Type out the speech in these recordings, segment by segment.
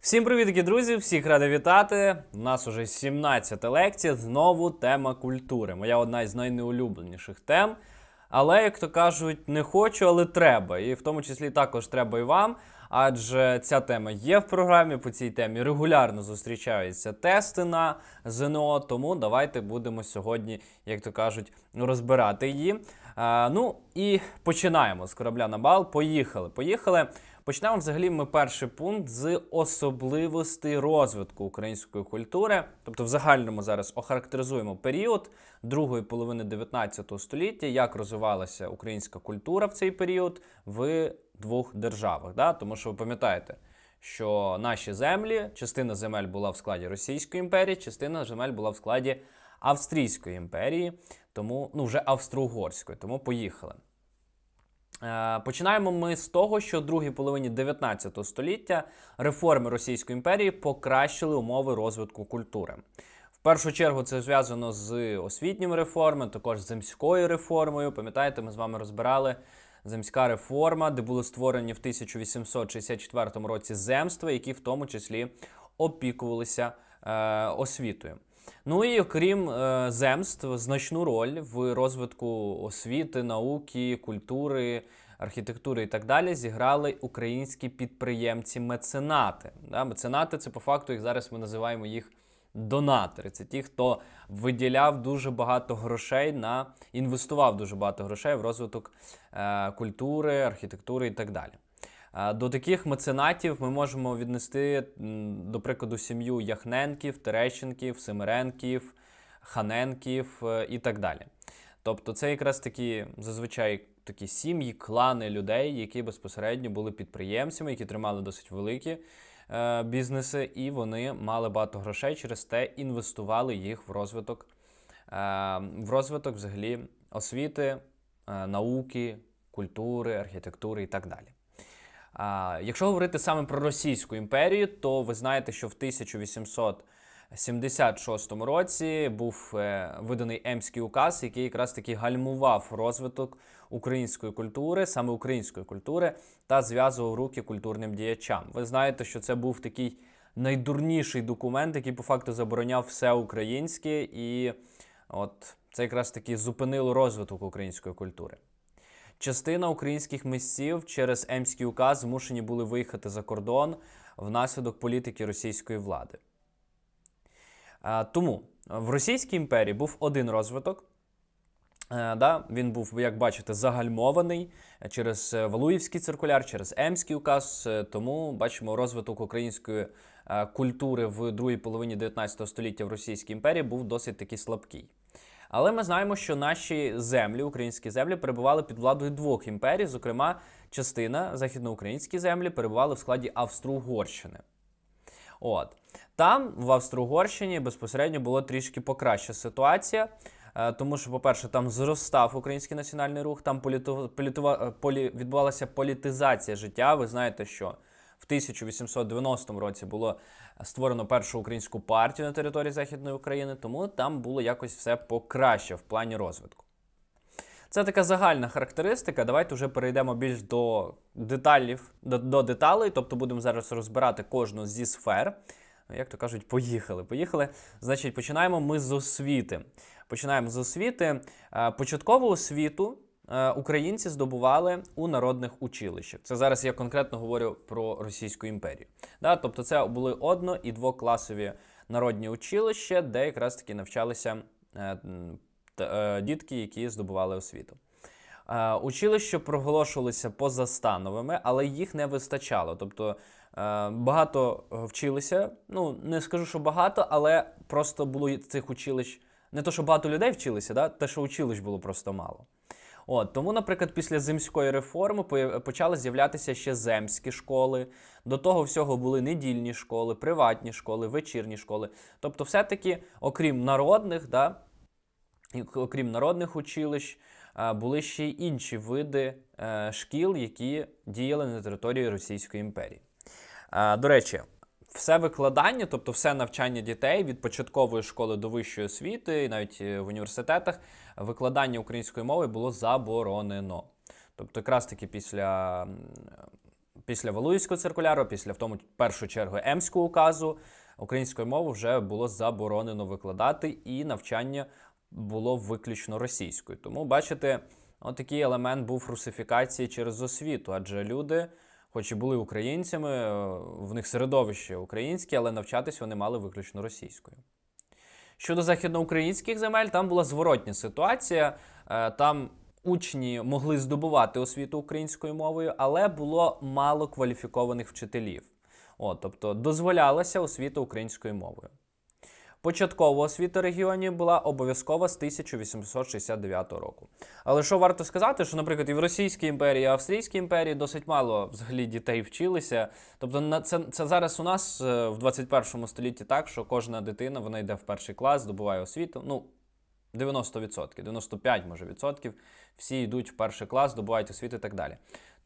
Всім привітки, друзі! Всіх радий вітати. У нас уже 17 лекція. Знову тема культури. Моя одна із найнеулюбленіших тем. Але, як то кажуть, не хочу, але треба. І в тому числі також треба і вам. Адже ця тема є в програмі. По цій темі регулярно зустрічаються тести на ЗНО. Тому давайте будемо сьогодні, як то кажуть, розбирати її. А, ну і починаємо з корабля на бал. Поїхали. Поїхали. Почнемо взагалі ми перший пункт з особливостей розвитку української культури. Тобто, в загальному зараз охарактеризуємо період другої половини 19 століття, як розвивалася українська культура в цей період в двох державах. Да? Тому що ви пам'ятаєте, що наші землі, частина земель була в складі Російської імперії, частина земель була в складі Австрійської імперії, тому ну вже Австро-Угорської. Тому поїхали. Е, Починаємо ми з того, що в другій половині 19 століття реформи Російської імперії покращили умови розвитку культури. В першу чергу це зв'язано з освітніми реформами, також з земською реформою. Пам'ятаєте, ми з вами розбирали земська реформа, де були створені в 1864 році земства, які в тому числі опікувалися е, освітою. Ну і окрім е, земств, значну роль в розвитку освіти, науки, культури, архітектури і так далі зіграли українські підприємці-меценати. Да? Меценати це по факту, як зараз ми називаємо їх донатори. Це ті, хто виділяв дуже багато грошей на інвестував дуже багато грошей в розвиток е, культури, архітектури і так далі. Е, До таких меценатів ми можемо віднести, до прикладу, сім'ю Яхненків, Терещенків, Семиренків, Ханенків е, і так далі. Тобто, це якраз такі зазвичай такі сім'ї, клани людей, які безпосередньо були підприємцями, які тримали досить великі е, бізнеси, і вони мали багато грошей, через те інвестували їх в розвиток, е, в розвиток взагалі освіти, е, науки, культури, архітектури і так далі. А, якщо говорити саме про Російську імперію, то ви знаєте, що в 1876 році був е, виданий Емський указ, який якраз таки гальмував розвиток української культури, саме української культури, та зв'язував руки культурним діячам. Ви знаєте, що це був такий найдурніший документ, який по факту забороняв все українське, і от це якраз таки зупинило розвиток української культури. Частина українських митців через Емський указ змушені були виїхати за кордон внаслідок політики російської влади. Тому в Російській імперії був один розвиток. Е, Да, він був, як бачите, загальмований через е, Валуївський циркуляр, через Емський указ. Е, Тому бачимо, розвиток української е, культури в другій половині 19 століття в Російській імперії був досить таки слабкий. Але ми знаємо, що наші землі, українські землі, перебували під владою двох імперій. Зокрема, частина західноукраїнські землі перебували в складі Австро-Угорщини. От там, в Австро-Угорщині, безпосередньо було трішки покраща ситуація. е, Тому що, по-перше, там зростав український національний рух, там політу, е, полі, відбувалася політизація життя. Ви знаєте, що в 1890 році було створено першу українську партію на території Західної України, тому там було якось все покраще в плані розвитку. Це така загальна характеристика. Давайте вже перейдемо більш до деталів, до, до деталей, тобто будемо зараз розбирати кожну зі сфер. Як то кажуть, поїхали. Поїхали. Значить, починаємо ми з освіти. Починаємо з освіти. Е, Початкову освіту українці здобували у народних училищах. Це зараз я конкретно говорю про Російську імперію. Да? Тобто, це були одно- і двокласові народні училища, де якраз таки навчалися е, е, дітки, які здобували освіту. Е, Училища проголошувалися позастановими, але їх не вистачало. Тобто е, багато е, вчилися. Ну, не скажу, що багато, але просто було цих училищ. Не то, що багато людей вчилися, да? те, що училищ було просто мало. От, тому, наприклад, після земської реформи почали з'являтися ще земські школи. До того всього були недільні школи, приватні школи, вечірні школи. Тобто, все-таки, окрім народних, да, окрім народних училищ, були ще й інші види е, шкіл, які діяли на території Російської імперії. До речі, все викладання, тобто все навчання дітей від початкової школи до вищої освіти, і навіть е, в університетах, викладання української мови було заборонено. Тобто, якраз таки після, після Валуївського циркуляру, після в тому першу чергу Емського указу, українською мовою вже було заборонено викладати, і навчання було виключно російською. Тому, бачите, отакий елемент був русифікації через освіту, адже люди, хоч і були українцями, е, в них середовище українське, але навчатись вони мали виключно російською. Щодо західноукраїнських земель, там була зворотня ситуація. Е, Там учні могли здобувати освіту українською мовою, але було мало кваліфікованих вчителів. О, тобто дозволялася освіта українською мовою. Початкова освіта регіонів була обов'язкова з 1869 року. Але що варто сказати, що, наприклад, і в Російській імперії, і в Австрійській імперії досить мало взагалі дітей вчилися. Тобто, це, це зараз у нас е, в 21 столітті так, що кожна дитина вона йде в перший клас, здобуває освіту. Ну, 90%, 95 може відсотків. Всі йдуть в перший клас, здобувають освіту і так далі.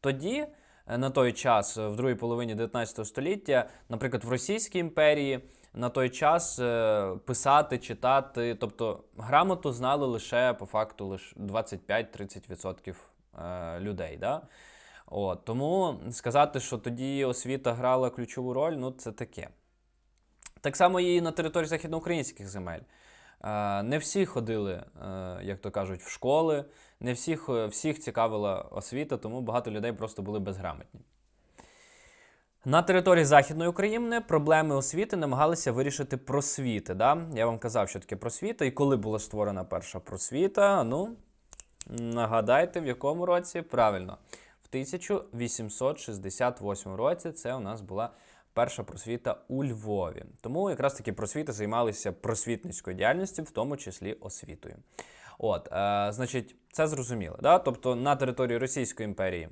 Тоді, е, на той час, в другій половині 19 століття, наприклад, в Російській імперії на той час е, писати, читати, тобто грамоту знали лише по факту лише 25-30% е, людей. Да? От, тому сказати, що тоді освіта грала ключову роль, ну це таке. Так само і на території західноукраїнських земель. Е, Не всі ходили, е, як то кажуть, в школи, не всіх, всіх цікавила освіта, тому багато людей просто були безграмотні. На території Західної України проблеми освіти намагалися вирішити просвіти. Да? Я вам казав, що таке просвіта, і коли була створена перша просвіта, ну, нагадайте, в якому році? Правильно, в 1868 році це у нас була перша просвіта у Львові. Тому якраз таки просвіти займалися просвітницькою діяльністю, в тому числі освітою. От, е, значить, це зрозуміло. Да? Тобто на території Російської імперії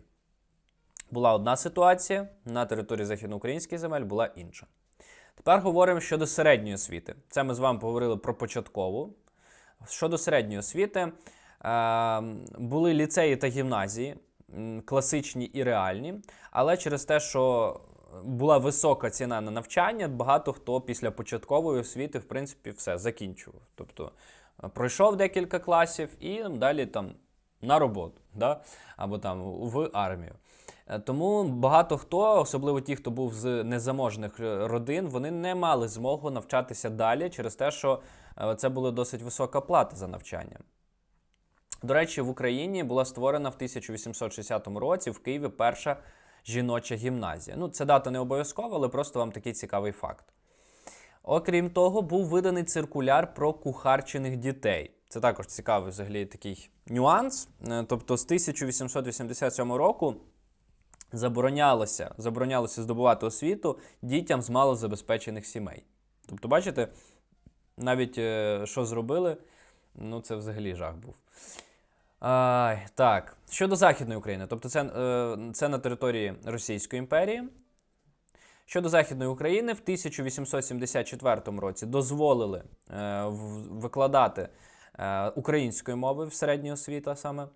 була одна ситуація, на території західноукраїнських земель була інша. Тепер говоримо щодо середньої освіти. Це ми з вами поговорили про початкову. Щодо середньої освіти, е, були ліцеї та гімназії, класичні і реальні, але через те, що була висока ціна на навчання, багато хто після початкової освіти, в принципі, все закінчував. Тобто е, пройшов декілька класів і далі там на роботу, да? або там в армію. Е, Тому багато хто, особливо ті, хто був з незаможних е, родин, вони не мали змогу навчатися далі через те, що е, це була досить висока плата за навчання. До речі, в Україні була створена в 1860 році в Києві перша жіноча гімназія. Ну, це дата не обов'язкова, але просто вам такий цікавий факт. Окрім того, був виданий циркуляр про кухарчених дітей. Це також цікавий взагалі такий нюанс. Тобто з 1887 року заборонялося, заборонялося здобувати освіту дітям з малозабезпечених сімей. Тобто, бачите, навіть е, що зробили, ну це взагалі жах був. Ай, так, щодо Західної України, тобто це, е, це на території Російської імперії. Щодо Західної України, в 1874 році дозволили е, викладати українською мовою в середній освіті саме.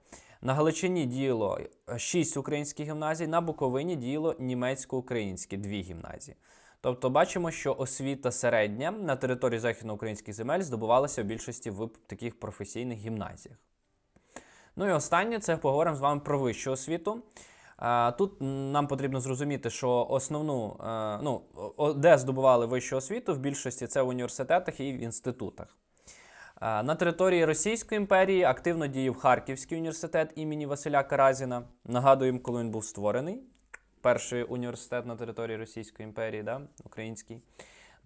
На Галичині діяло 6 українських гімназій, на Буковині діяло німецько-українські дві гімназії. Тобто бачимо, що освіта середня на території західноукраїнських земель здобувалася в більшості в таких професійних гімназіях. Ну і останнє це поговоримо з вами про вищу освіту. Тут нам потрібно зрозуміти, що основну, е, ну, де здобували вищу освіту, в більшості це в університетах і в інститутах. А, На території Російської імперії активно діяв Харківський університет імені Василя Каразіна. Нагадуємо, коли він був створений. Перший університет на території Російської імперії, да, український.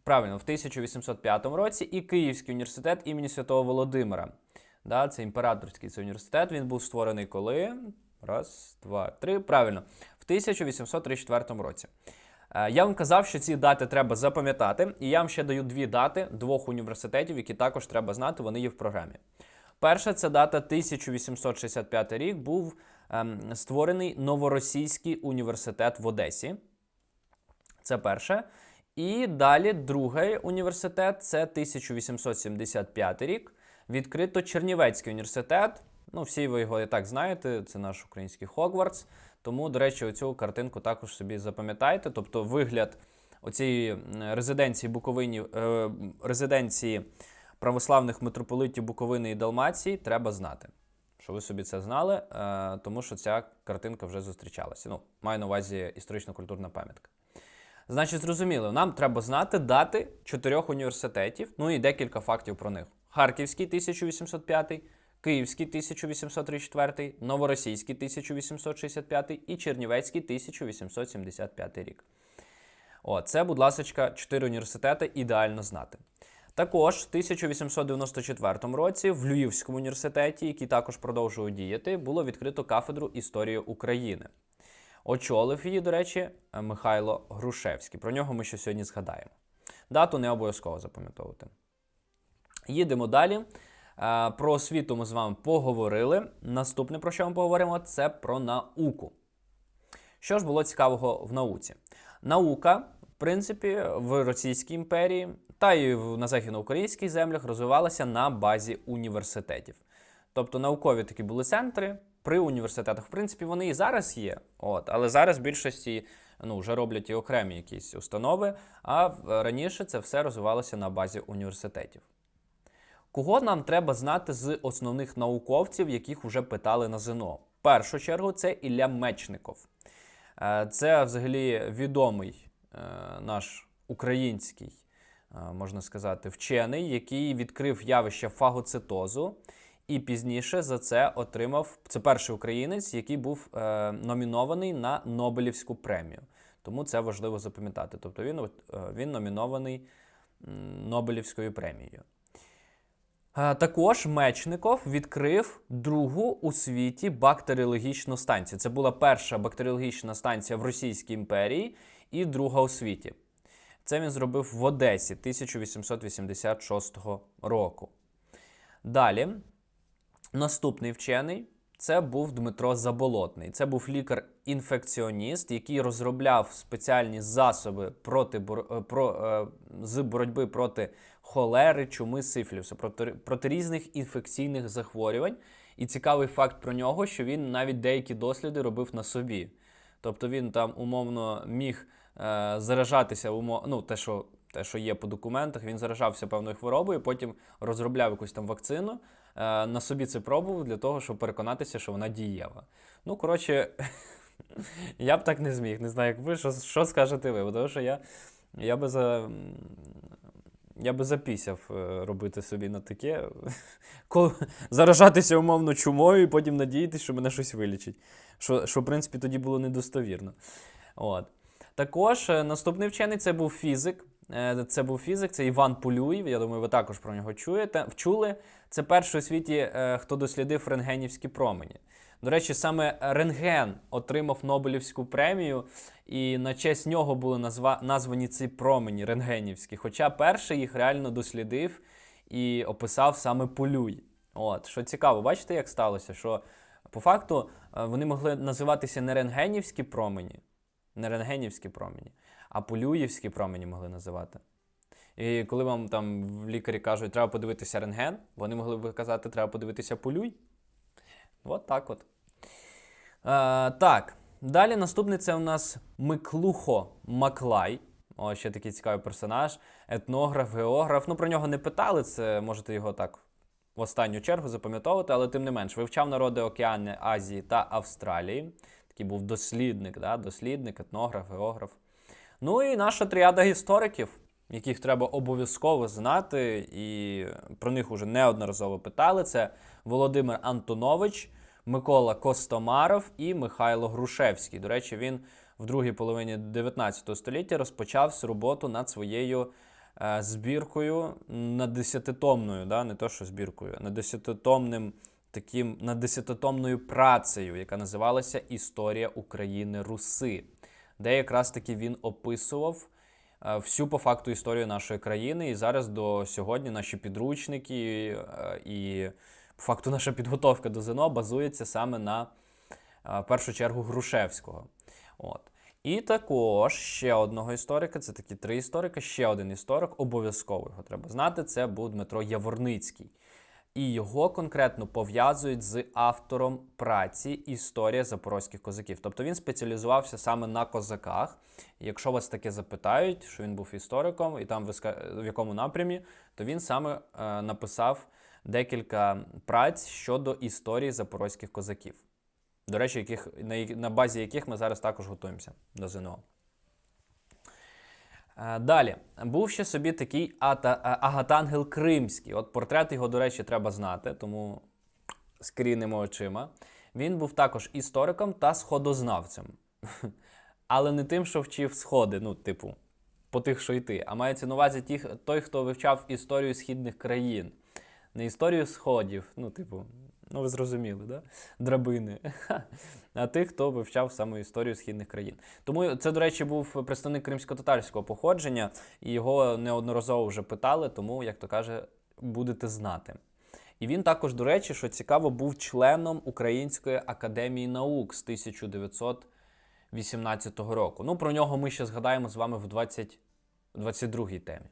Правильно, в 1805 році і Київський університет імені Святого Володимира. Да, це імператорський це університет. Він був створений коли? Раз, два, три. Правильно, в 1834 році. Е, Я вам казав, що ці дати треба запам'ятати, і я вам ще даю дві дати двох університетів, які також треба знати, вони є в програмі. Перша це дата 1865 рік, був ем, створений Новоросійський університет в Одесі. Це перше. І далі другий університет це 1875 рік. Відкрито Чернівецький університет. Ну, всі ви його і так знаєте, це наш український Хогвартс. Тому, до речі, оцю картинку також собі запам'ятайте. Тобто, вигляд оцієї резиденції Буковині, е, резиденції православних митрополитів Буковини і Далмації треба знати. Що ви собі це знали, е, тому що ця картинка вже зустрічалася. Ну, маю на увазі історично-культурна пам'ятка. Значить, зрозуміло, нам треба знати дати чотирьох університетів, ну і декілька фактів про них: Харківський 1805, Київський 1834, Новоросійський 1865 і Чернівецький 1875 рік. О, це, будь ласка, чотири університети ідеально знати. Також в 1894 році в Львівському університеті, який також продовжує діяти, було відкрито кафедру історії України. Очолив її, до речі, Михайло Грушевський. Про нього ми ще сьогодні згадаємо. Дату не обов'язково запам'ятовувати. Їдемо далі. Е, Про освіту ми з вами поговорили. Наступне, про що ми поговоримо, це про науку. Що ж було цікавого в науці? Наука, в принципі, в Російській імперії та й на західноукраїнських землях розвивалася на базі університетів. Тобто наукові такі були центри при університетах. В принципі, вони і зараз є, от, але зараз в більшості ну, вже роблять і окремі якісь установи, а раніше це все розвивалося на базі університетів. Кого нам треба знати з основних науковців, яких вже питали на ЗНО? В першу чергу це Ілля Мечников. Е, Це взагалі відомий е, наш український, е, можна сказати, вчений, який відкрив явище фагоцитозу, і пізніше за це отримав. Це перший українець, який був е, номінований на Нобелівську премію. Тому це важливо запам'ятати. Тобто він, він номінований Нобелівською премією. Е, Також Мечников відкрив другу у світі бактеріологічну станцію. Це була перша бактеріологічна станція в Російській імперії і друга у світі. Це він зробив в Одесі 1886 року. Далі, наступний вчений це був Дмитро Заболотний. Це був лікар-інфекціоніст, який розробляв спеціальні засоби проти, е, про, е, з боротьби проти холери, чуми, сифілісу, проти, проти різних інфекційних захворювань. І цікавий факт про нього, що він навіть деякі досліди робив на собі. Тобто він там умовно міг е, заражатися, ну, те, що, те, що є по документах, він заражався певною хворобою, потім розробляв якусь там вакцину, на собі це пробував для того, щоб переконатися, що вона дієва. Ну, коротше, я б так не зміг. Не знаю, як ви, що, що скажете ви, тому що я, я би за. Я би запісяв е, робити собі на таке, заражатися умовно чумою і потім надіятися, що мене щось вилічить. Що, що в принципі, тоді було недостовірно. От. Також е, наступний вчений це був фізик. Е, Це був фізик, це Іван Полюєв. Я думаю, ви також про нього чуєте. Вчули. Це перший у світі, е, хто дослідив рентгенівські промені. До речі, саме рентген отримав Нобелівську премію, і на честь нього були назва... названі ці промені рентгенівські. Хоча перший їх реально дослідив і описав саме Полюй. От, що цікаво, бачите, як сталося? Що по факту е, вони могли називатися не рентгенівські промені, не рентгенівські промені, а полюївські промені могли називати. І коли вам там в лікарі кажуть, треба подивитися рентген, вони могли б казати, треба подивитися полюй. От так от. Е, так, далі наступний це у нас Миклухо Маклай. О, ще такий цікавий персонаж, етнограф, географ. Ну, про нього не питали, це можете його так в останню чергу запам'ятовувати, але тим не менш, вивчав народи Океани, Азії та Австралії. Такий був дослідник, да? дослідник, етнограф, географ. Ну і наша тріада істориків, яких треба обов'язково знати, і про них уже неодноразово питали. Це Володимир Антонович, Микола Костомаров і Михайло Грушевський. До речі, він в другій половині 19 століття розпочав роботу над своєю е, збіркою на десятитомною, да? не то що збіркою, на десятитомним таким над десятитомною працею, яка називалася Історія України Руси, де якраз таки він описував е, всю по факту історію нашої країни. І зараз до сьогодні наші підручники е, і по факту наша підготовка до ЗНО базується саме на е, в першу чергу Грушевського. От. І також ще одного історика, це такі три історика, ще один історик, обов'язково його треба знати. Це був Дмитро Яворницький. І його конкретно пов'язують з автором праці Історія запорозьких козаків. Тобто він спеціалізувався саме на козаках. Якщо вас таке запитають, що він був істориком, і там в якому напрямі, то він саме е, написав декілька праць щодо історії запорозьких козаків. До речі, яких, на, на базі яких ми зараз також готуємося до ЗНО. Е, Далі був ще собі такий Ата, е, Агатангел Кримський. От портрет його, до речі, треба знати, тому скрінемо очима. Він був також істориком та сходознавцем. Але не тим, що вчив сходи, ну, типу, по тих, що йти, а мається на увазі тих, той, хто вивчав історію східних країн. Не історію сходів, ну, типу, ну ви зрозуміли, да? драбини. А тих, хто вивчав саме історію східних країн. Тому це, до речі, був представник кримсько-татарського походження, і його неодноразово вже питали, тому, як то каже, будете знати. І він також, до речі, що цікаво, був членом Української академії наук з 1918 року. Ну, про нього ми ще згадаємо з вами в 20, 22-й темі.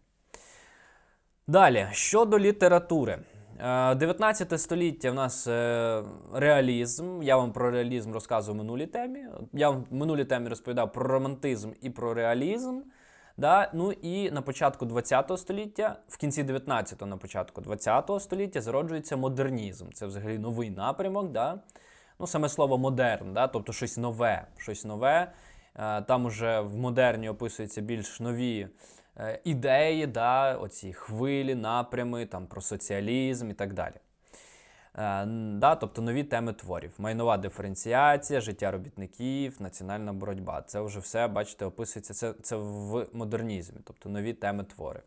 Далі, щодо літератури. Е, 19 століття в нас е, реалізм. Я вам про реалізм розказував в минулій темі. Я в минулій темі розповідав про романтизм і про реалізм. Да? Ну і на початку 20 століття, в кінці 19-го, на початку 20 століття зароджується модернізм. Це взагалі новий напрямок. Да? Ну, саме слово модерн, да? тобто щось нове. Щось нове. Е, Там уже в модерні описуються більш нові е, ідеї, да? оці хвилі, напрями, там, про соціалізм і так далі. Е, да, тобто нові теми творів. Майнова диференціація, життя робітників, національна боротьба. Це вже все, бачите, описується це, це в модернізмі, тобто нові теми твори.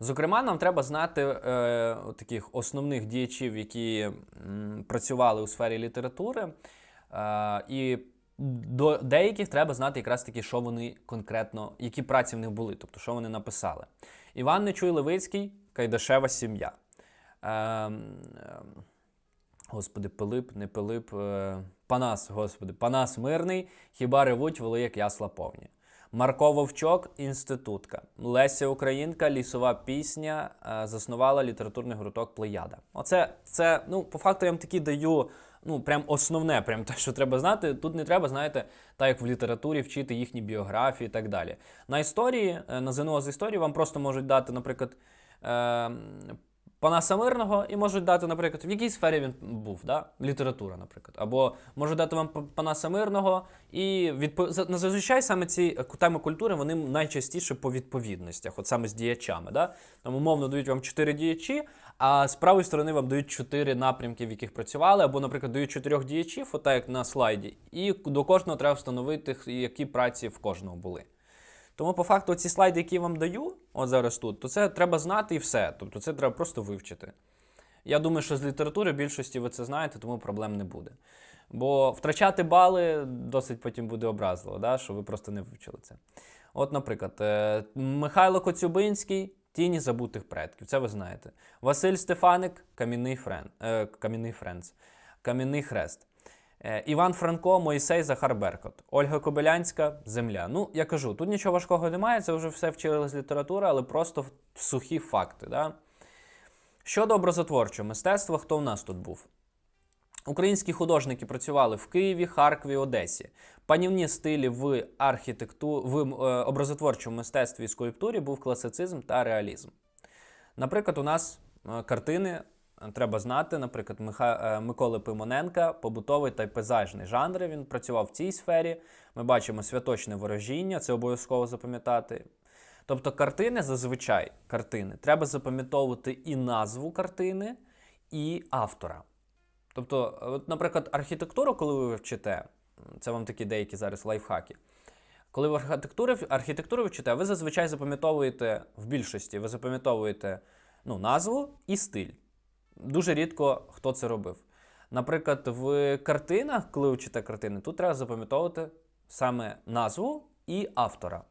Зокрема, нам треба знати е, таких основних діячів, які м, працювали у сфері літератури, е, і до деяких треба знати якраз таки, що вони конкретно, які праці в них були, тобто що вони написали. Іван Нечуй Левицький, Кайдашева сім'я. Е, Господи, Пилип, не Пилип, е, Панас, господи, Панас Мирний, хіба ревуть воли, як ясла повні. Марко Вовчок, інститутка. Леся Українка, лісова пісня, е, заснувала літературний гурток Плеяда. Оце це, ну, по факту я вам такі даю. Ну, прям основне, прям те, що треба знати. Тут не треба, знаєте, так як в літературі вчити їхні біографії і так далі. На історії, е, на ЗНО з історії вам просто можуть дати, наприклад, е, Панаса Мирного і можуть дати, наприклад, в якій сфері він був, да? література, наприклад. Або можуть дати вам Панаса Мирного, і відпо... на- зазвичай саме ці теми культури вони найчастіше по відповідностях, от саме з діячами. Да? Там умовно дають вам чотири діячі, а з правої сторони вам дають чотири напрямки, в яких працювали, або, наприклад, дають чотирьох діячів, отак як на слайді, і до кожного треба встановити, які праці в кожного були. Тому, по факту, ці слайди, які я вам даю, от зараз тут, то це треба знати і все. Тобто це треба просто вивчити. Я думаю, що з літератури більшості ви це знаєте, тому проблем не буде. Бо втрачати бали досить потім буде образливо, да? що ви просто не вивчили це. От, наприклад, е, Михайло Коцюбинський Тіні забутих предків. Це ви знаєте. Василь Стефаник Кам'яний френ, е, Кам'яний Френц, Кам'яний хрест. Е, Іван Франко, Моїсей, Захар Беркот, Ольга Кобилянська, Земля. Ну, я кажу, тут нічого важкого немає, це вже все вчили з літератури, але просто сухі факти. Да? Щодо образотворчого мистецтва, хто в нас тут був? Українські художники працювали в Києві, Харкові, Одесі. Панівні стилі в архітекту... в е, образотворчому мистецтві і скульптурі був класицизм та реалізм. Наприклад, у нас е, картини е, треба знати, наприклад, Миха... е, Миколи Пимоненка, побутовий та пейзажний жанри. Він працював в цій сфері. Ми бачимо святочне ворожіння, це обов'язково запам'ятати. Тобто, картини зазвичай картини треба запам'ятовувати і назву картини, і автора. Тобто, от, наприклад, архітектуру, коли ви вчите, це вам такі деякі зараз лайфхаки. Коли ви архітектуру, архітектуру вчите, ви зазвичай запам'ятовуєте в більшості, ви запам'ятовуєте ну, назву і стиль. Дуже рідко хто це робив. Наприклад, в картинах, коли ви вчите картини, тут треба запам'ятовувати саме назву і автора.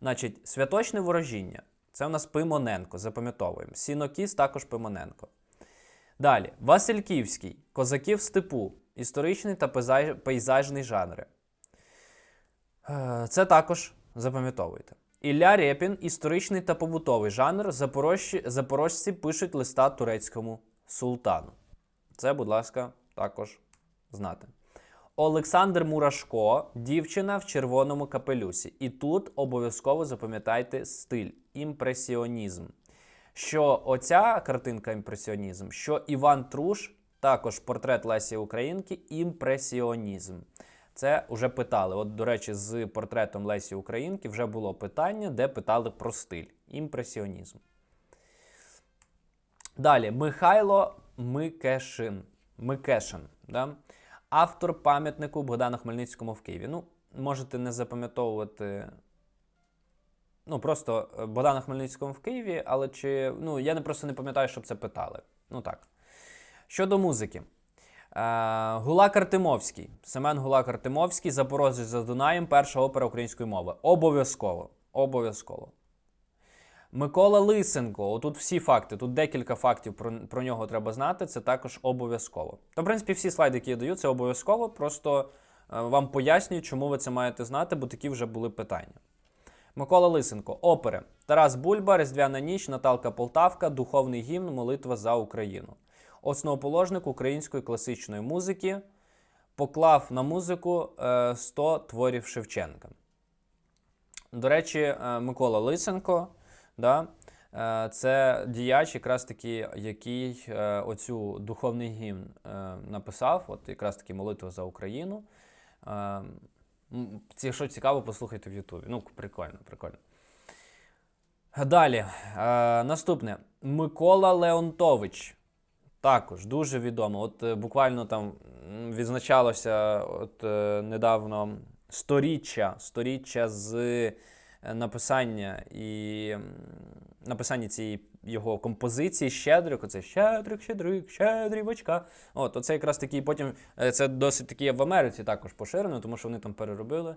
Значить, святочне ворожіння. Це у нас Пимоненко, запам'ятовуємо. Сінокіс також Пимоненко. Далі, Васильківський, Козаки в степу, історичний та пейзажний жанри. Е, Це також запам'ятовуйте. Ілля Рєпін, історичний та побутовий жанр. Запорожці, запорожці пишуть листа турецькому султану. Це, будь ласка, також знати. Олександр Мурашко, дівчина в червоному капелюсі. І тут обов'язково запам'ятайте стиль імпресіонізм. Що оця картинка імпресіонізм, що Іван Труш, також портрет Лесі Українки, імпресіонізм. Це вже питали. От, до речі, з портретом Лесі Українки вже було питання, де питали про стиль. Імпресіонізм. Далі, Михайло Микешин. Микешин. Да? Автор пам'ятнику Богдану Хмельницькому в Києві. Ну, можете не запам'ятовувати. Ну, просто е, Богдана Хмельницькому в Києві, але чи. Ну, я не просто не пам'ятаю, щоб це питали. Ну так. Щодо музики. Е, Гулак Артемовський. Семен Гулак Артемовський, Запорожець за Дунаєм, перша опера української мови. Обов'язково. Обов'язково. Микола Лисенко. Отут всі факти, тут декілька фактів про, про нього треба знати. Це також обов'язково. Та, в принципі, всі слайди, які я даю, це обов'язково. Просто е, вам пояснюю, чому ви це маєте знати, бо такі вже були питання. Микола Лисенко, опери. Тарас Бульба, Різдвяна ніч, Наталка Полтавка, Духовний гімн, Молитва за Україну. Основоположник української класичної музики. Поклав на музику е, 100 творів Шевченка. До речі, е, Микола Лисенко, да, е, це діяч, якраз таки, який е, оцю духовний гімн е, написав, от якраз таки молитва за Україну. Якщо цікаво, послухайте в Ютубі. Ну, прикольно, прикольно. Далі. Е, наступне. Микола Леонтович. Також дуже відомо. От е, буквально там відзначалося от, е, недавно сторіччя, сторіччя з е, написання і написання цієї його композиції Щедрик. Оце Щедрик, Щедрик, Щедрівочка. От, оце якраз такий потім. е, Це досить таки в Америці також поширено, тому що вони там переробили.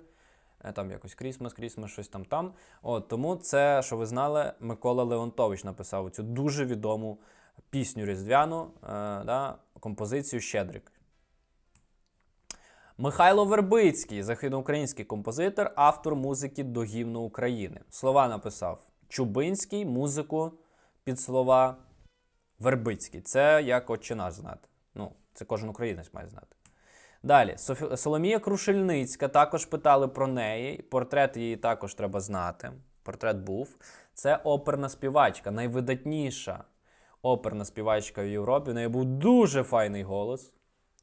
Е, Там якось Крісмас, Крісмас, щось там там. От, тому це, що ви знали, Микола Леонтович написав цю дуже відому пісню різдвяну, е, да, композицію Щедрик. Михайло Вербицький, західноукраїнський композитор, автор музики до гімну України. Слова написав Чубинський, музику під слова Вербицький. Це як отче наш знати. Ну, це кожен українець має знати. Далі, Соломія Крушельницька, також питали про неї. Портрет її також треба знати. Портрет був. Це оперна співачка, найвидатніша оперна співачка в Європі. У неї був дуже файний голос.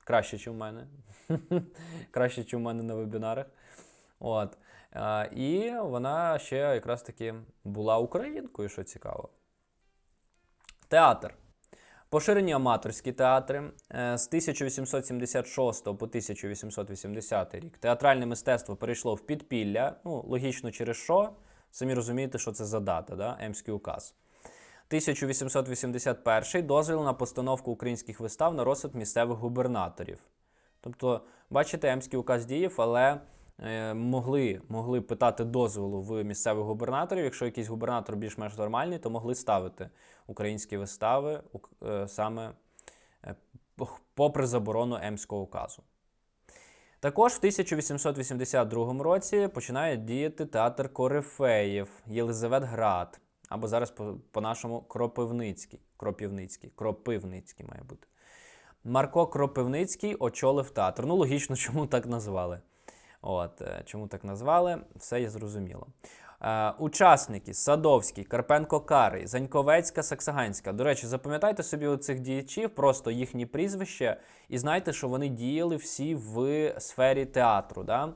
Краще, ніж у мене. Краще, ніж у мене на вебінарах. От. І вона ще якраз таки була українкою, що цікаво. Театр. Поширені аматорські театри Е, з 1876 по 1880 рік. Театральне мистецтво перейшло в підпілля. Ну, логічно, через що? Самі розумієте, що це за дата, да? Емський указ. 1881 дозвіл на постановку українських вистав на розсуд місцевих губернаторів. Тобто, бачите, Емський указ діяв, але могли, могли питати дозволу в місцевих губернаторів. Якщо якийсь губернатор більш-менш нормальний, то могли ставити українські вистави е, саме е, попри заборону Емського указу. Також в 1882 році починає діяти театр Корифеїв Єлизаветград, або зараз по- по-нашому Кропивницький. Кропивницький. Кропивницький має бути. Марко Кропивницький очолив театр. Ну, логічно, чому так назвали. От, е, чому так назвали, все є зрозуміло. Е, учасники Садовський, Карпенко Карий, Заньковецька, Саксаганська. До речі, запам'ятайте собі у цих діячів просто їхні прізвища, і знайте, що вони діяли всі в сфері театру. Да?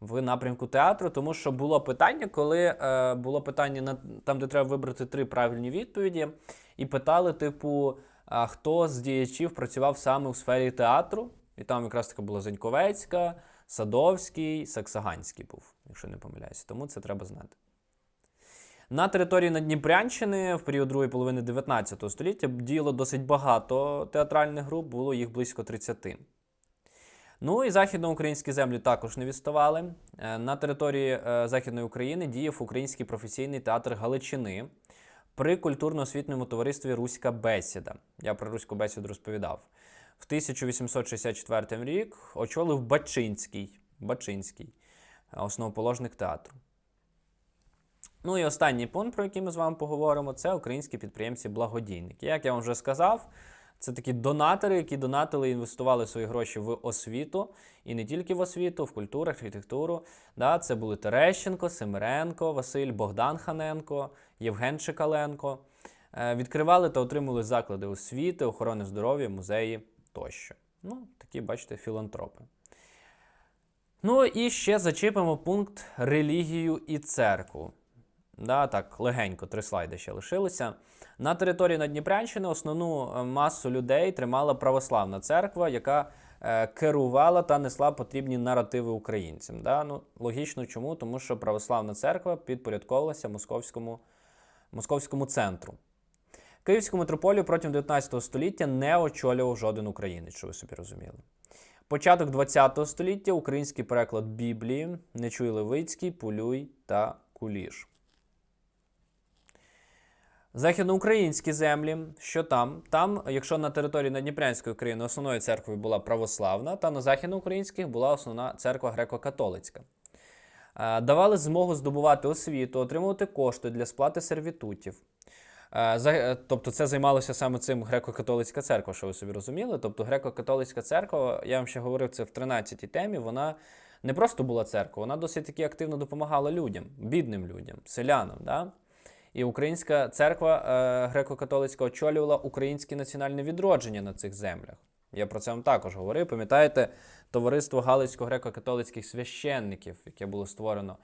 В напрямку театру, тому що було питання, коли е, було питання на там, де треба вибрати три правильні відповіді, і питали, типу, хто з діячів працював саме у сфері театру? І там якраз таки була Заньковецька, Садовський, Саксаганський був, якщо не помиляюся. Тому це треба знати. На території Надніпрянщини в період другої половини 19 століття діяло досить багато театральних груп, було їх близько 30. Ну і західноукраїнські землі також не відставали. Е, На території е, Західної України діяв Український професійний театр Галичини при культурно-освітньому товаристві Руська бесіда. Я про Руську бесіду розповідав. В 1864 рік очолив Бачинський, Бачинський, е, основоположник театру. Ну і останній пункт, про який ми з вами поговоримо, це українські підприємці-благодійники. Як я вам вже сказав, це такі донатори, які донатили і інвестували свої гроші в освіту, і не тільки в освіту, в культуру, архітектуру. Да, це були Терещенко, Семиренко, Василь, Богдан Ханенко, Євген Чекаленко. Е, Відкривали та отримували заклади освіти, охорони здоров'я, музеї тощо. Ну, такі, бачите, філантропи. Ну і ще зачепимо пункт релігію і церкву. Да, так, легенько, три слайди ще лишилося. На території Надніпрянщини основну е, масу людей тримала православна церква, яка е, керувала та несла потрібні наративи українцям. Да? Ну, логічно чому? Тому що православна церква підпорядковувалася московському, московському центру. Київську митрополію протягом 19 століття не очолював жоден українець, що ви собі розуміли. Початок 20 століття український переклад Біблії Нечуй Левицький, Полюй та Куліш. Західноукраїнські землі, що там? Там, якщо на території Надніпрянської України основною церквою була православна, та на західноукраїнських була основна церква греко-католицька. Е, Давали змогу здобувати освіту, отримувати кошти для сплати сервітутів. Е, е, Тобто це займалося саме цим греко-католицька церква, що ви собі розуміли. Тобто греко-католицька церква, я вам ще говорив це в 13-й темі, вона не просто була церква, вона досить таки активно допомагала людям, бідним людям, селянам. Да? І українська церква е, греко-католицька очолювала українське національне відродження на цих землях. Я про це вам також говорив. Пам'ятаєте, товариство Галицько-греко-католицьких священників, яке було створено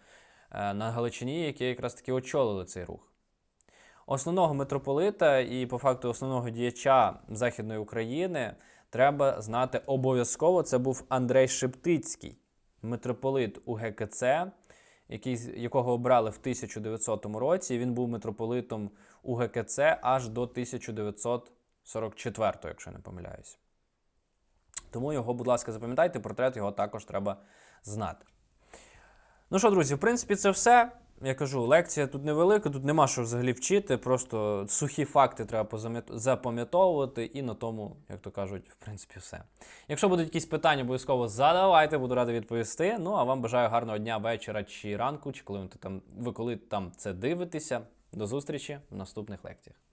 на Галичині, яке якраз таки очолило цей рух. Основного митрополита і по факту основного діяча Західної України треба знати обов'язково. Це був Андрей Шептицький, митрополит УГКЦ, який, якого обрали в 1900 році. Він був митрополитом УГКЦ аж до 1944, якщо не помиляюсь. Тому його, будь ласка, запам'ятайте, портрет його також треба знати. Ну що, друзі, в принципі, це все. Я кажу, лекція тут невелика, тут нема що взагалі вчити, просто сухі факти треба запам'ятовувати, і на тому, як то кажуть, в принципі, все. Якщо будуть якісь питання, обов'язково задавайте, буду радий відповісти. Ну а вам бажаю гарного дня, вечора чи ранку, чи коли ви там, ви коли там це дивитеся. До зустрічі в наступних лекціях.